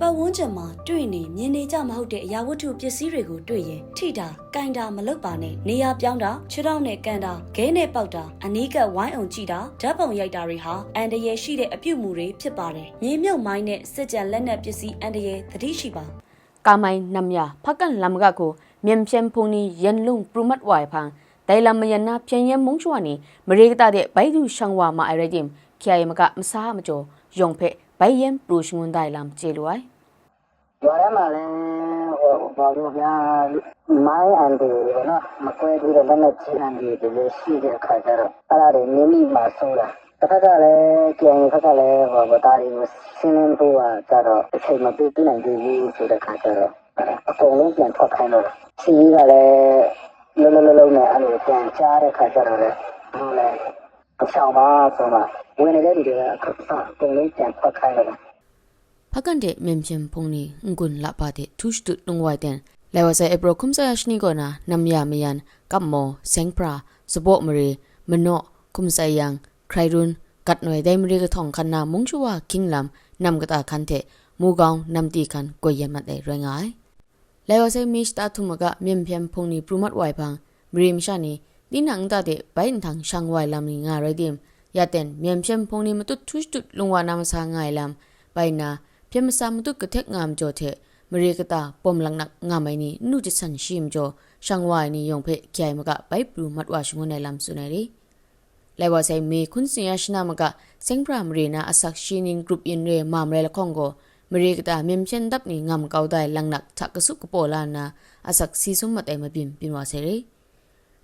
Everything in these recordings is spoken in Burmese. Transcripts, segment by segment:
ပတ်ဝန်းကျင်မှာတွေ့နေမြင်နေကြမဟုတ်တဲ့အရာဝတ္ထုပစ္စည်းတွေကိုတွေ့ရင်ထိတာ၊ကင်တာမလုပ်ပါနဲ့နေရာပြောင်းတာခြေထောက်နဲ့ကန်တာ၊ခဲနဲ့ပေါက်တာအနီးကဝိုင်းအောင်ကြည့်တာဓာတ်ပုံရိုက်တာတွေဟာအန်တရယ်ရှိတဲ့အပြုမူတွေဖြစ်ပါတယ်။မြေမြုပ်မိုင်းနဲ့စစ်ကြံလက်နက်ပစ္စည်းအန်တရယ်သတိရှိပါ။ကာမိုင်နမ်ယာဖကန်လမ်ဂါကိုမြန်ဖြန်ဖုန်နီယန်လုံပရမတ်ဝိုင်ဖန်ဒိုင်လမယနာဖြန်ယမုံချွာနီမရေကတာတဲ့ဘိုက်သူရှောင်းဝါမအရဒင်ခရိုင်မကမစားမကျော်ယုံဖက် ဘိုင်ယန်ပရိုရှမွန်ဒိုင်လမ်ကျေလွိုင်ရွာထဲမှာလည်းဟိုဘာလို့ဗျာမိုင်းအန်ဒီနော်မကွဲသေးတဲ့လက်နဲ့ချင်းအန်ဒီတွေလည်းရှိတဲ့အခါကျတော့အဲ့ဒါတွေနင်းမိမှာစိုးတာတစ်ခါကလည်းကြံရင်ခါကလည်းဟိုဗတာရီကိုစင်းလင်းပို့တာကြတော့အချိန်မပေးနိုင်သေးဘူးဆိုတဲ့အခါကျတော့အကုန်လုံးပြန်ထွက်ခိုင်းတော့စီးကလည်းလုံးလုံးလုံးနဲ့အဲ့လိုပြန်ချတဲ့အခါကျတော့ အချောင်းပါဆိုမှဝင်နေတဲ့လူတွေကအခက်အကုန်လုံးပြန်ထွက်ခိုင်းတော့ พักกันเดเมียมเพียนพงนี้งุนละปาเดทุชตุลงไวเดนแล้วว่าใส่เอโปรคุมซายชนีก่อนนะนำยามยันกับหมอเซงปราสบอมเรมโนคุมซายังใครรุนกัดหน่วยได้มเรกทองคันนามงชัวคิงลำนำกตาคันเทมูกองนำตีคันกวยยันมัดได้แรงไง แล้วใช้มิสตาทุมกะเมียมเพียมพงนี้ปรุมัดไวพังบริมชานี ဒီနန်တာတဲ့ဘိုင်ထန်ရှန်ဝိုင်လမ်ငါရိုက်ဒီမ်ရတန်မြန်ဖြန်ဖုန်နီမတုထွတ်တုလုံဝနာမဆာငိုင်လမ်ဘိုင်နာဖြမဆာမတုကထက်ငမ်ကြောတဲ့မရေကတာပုံလန်နငါမိုင်နီနုတဆန်ရှိမ်ကြောရှန်ဝိုင်နီယုံဖေကြိုင်မကဘိုင်ပလူမတ်ဝါရှငုန်နယ်လမ်ဆုနေရီလေဝဆိုင်မေခွန်စင်ယရှနာမကစင်ပရမရေနာအဆက်ရှိနင်းဂရုပ်ယင်ရေမာမရလခေါင်ကိုမရေကတာမြင်ချန်တပ်နေငမ်ကောက်တိုင်လန်နတ်ထကစုကပေါ်လာနာအဆက်စီစုမတဲမပင်ပင်ဝါစေရီ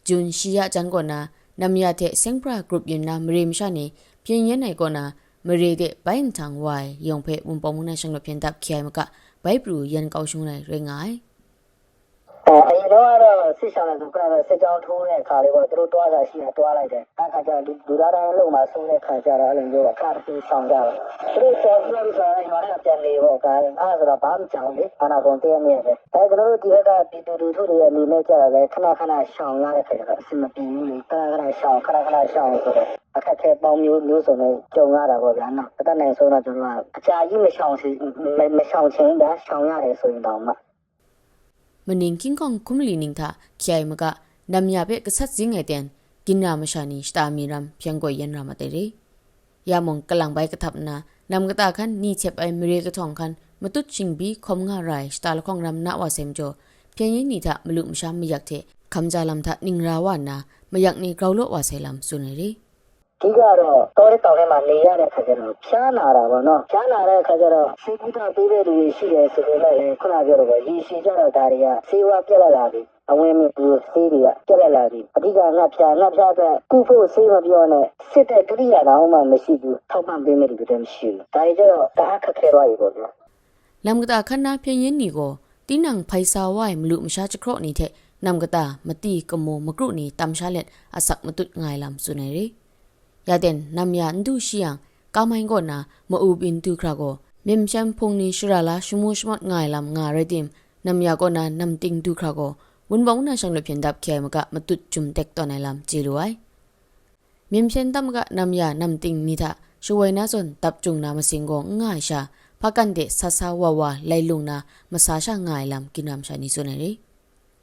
ဂျွန်ရှီယာဂျန်ကောနာနမယတဲ့စင်ပရာဂရုပယနာမရေမရှာနေပြင်းရဲနိုင်ကောနာမရေတဲ့ဘိုင်းထန်ဝိုင်ယုံဖဲဝန်ပေါ်မှုနဲ့ရှင်လို့ပြန်တပ်ခိုင်မကဘိုက်ပရူရန်ကောက်ရှုံးနိုင်ရငိုင်း အဲအရင်တော့ကတော့စစ်ဆောင်တဲ့သူကတော့စစ်ကြောင်းထိုးတဲ့အခါလေးပေါ့သူတို့တွားတာရှိတာတွားလိုက်တယ်အဲခါကျလူလူသားတိုင်းလုံးမှာဆိုးတဲ့ခါကျတော့အဲ့လိုမျိုးကကားတစ်ဆောင်ကြတယ်သူတို့ဆောင်းပြီးတော့ဆိုရင်ရွာထဲပြန်နေပေါ့ကားအဲ့ဒါဆိုတော့ဘာမှကြောင်လေအနာကုန်တည့်နေတယ်အဲကျွန်တော်တို့ဒီဘက်ကပြည်သူလူထုတွေအနေနဲ့ကြတော့လေခဏခဏရှောင်ရတဲ့ခါကျတော့အဆင်မပြေဘူးလေခဏခဏရှောင်ခဏခဏရှောင်ဆိုတော့အခက်အခဲပေါင်းမျိုးမျိုးစုံနဲ့ကြုံရတာပေါ့ဗျာနော်အသက်နိုင်ဆုံးတော့ကျွန်တော်ကအကြာကြီးမရှောင်စီမရှောင်ချင်းဒါရှောင်ရတယ်ဆိုရင်တော့မှ မနင်ကင်းကောင်ကုမလီနင်းသာခိုင်မကနမ်ယာပဲကဆတ်ဇင်းငယ်တဲ့กินนามาชานีสตามีรัมเพียงกวยยันรามเตรียามองกลังใบกระทับนานำกระตาคันนี่เจ็บไอมเรกระทองคันมาตุดชิงบีคอมงาไรสตาลของรำนาว่าเซมโจเพียงยินนี่ทะมลุมชามไม่อยากเทคำจาลำทะนิงราวานาไม่อยากนี่กราวโลว่าเซลัมสุนรี ဒီကတော့တောရဲတောင်ထဲမှာနေရတဲ့ခါကျတော့ဖြားနာတာပေါ့နော်ဖြားနာတဲ့ခါကျတော့စေကူတာပေးတဲ့လူတွေရှိတယ်ဆိုပေမဲ့ခုနပြောတော့ပေါ့ရေရှည်ကြတော့ဒါတွေကစေဝါပြက်လာတာပြီအဝင်းမျိုးဒီဆေးတွေကပြက်လာပြီအဓိကငါဖြာငါဖြာတဲ့ကုဖို့ဆေးမပြောနဲ့စစ်တဲ့ကိရိယာတော့မှမရှိဘူးထောက်ပံ့ပေးမယ်လို့တည်းမရှိဘူးဒါကြတော့ဒါခက်ခဲသွားပြီပေါ့ဗျာလမ်ကတာခဏဖြင်းရင်းနီကိုတင်းနံဖိုင်စာဝိုင်မလူမရှာချခရော့နေတဲ့နမ်ကတာမတိကမောမကရုနေတမ်ရှာလက်အစက်မတုတ်ငိုင်လမ်စုနေရီ yaden namya ndu shiyang kamai go na mo u bin tu kra go mem sham phong ni shura la shmu shmat ngai lam nga redim namya go na nam ting tu kra go wun bong na shang le phen dap khe ma ka matut chum tek to nai lam chi luai mem chen tam ga namya nam ting ni tha shuwai na zon tap chung na ma sing go ngai sha phakan de sa sa wa wa lai lung na ma sa sha ngai lam kinam sha ni so ne ri